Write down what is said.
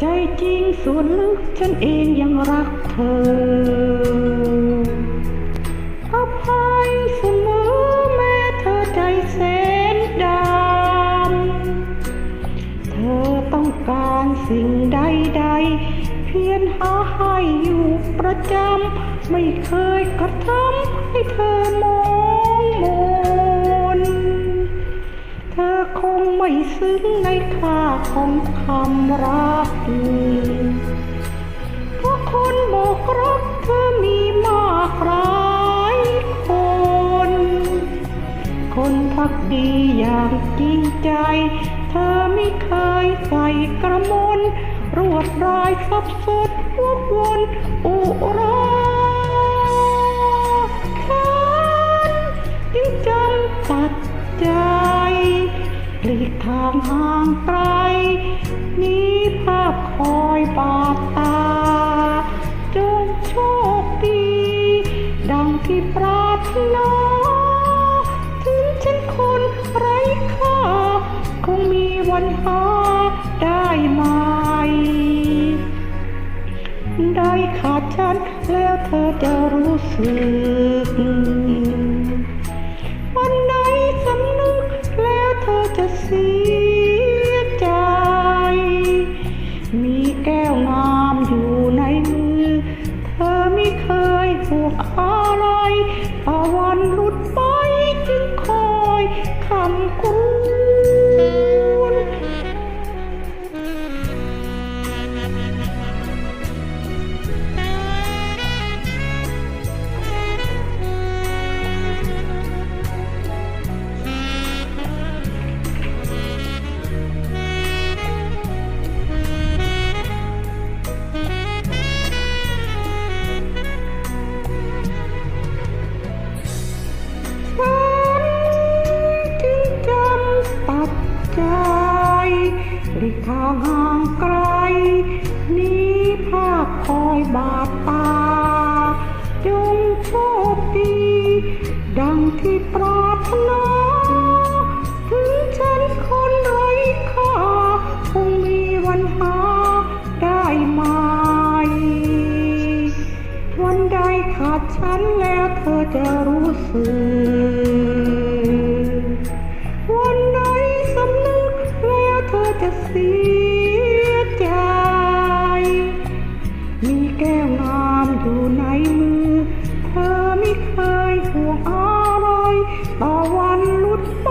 ใจจริงส่วนลึกฉันเองยังรักเธอ สิ่งใดๆ เพียรหาให้อยู่ประจำ ไม่เคยกระทำให้เธอมองมน เธอคงไม่ซึ้งในค่าของคำรักเพราะคนบอกรักเธอมีมากหลายคน คนพักดีอย่างจริงใจ อไม่เคยใส่กระมนรวดรายสับสนวกวนอุราฉันจึงจำตัดใจหลีกทางห่างไกลนี้ภาพคอยบาดตาจงโชคดี ดังที่ปรารถนา วันหาได้ไหม ได้ขาดฉันแล้วเธอจะรู้สึก ทางห่างไกล นี้ภาพคอยบาดตา จงโชคดี ดังที่ปรารถนาถึงฉันคนไร้ค่าคงมีวันหาได้ไหมวันใดขาดฉันแล้วเธอจะรู้สึก สียใจมีแก้วน้ำอยู่ในมือ เธอไม่เคยห่วงอะไรต่อวันลุดไป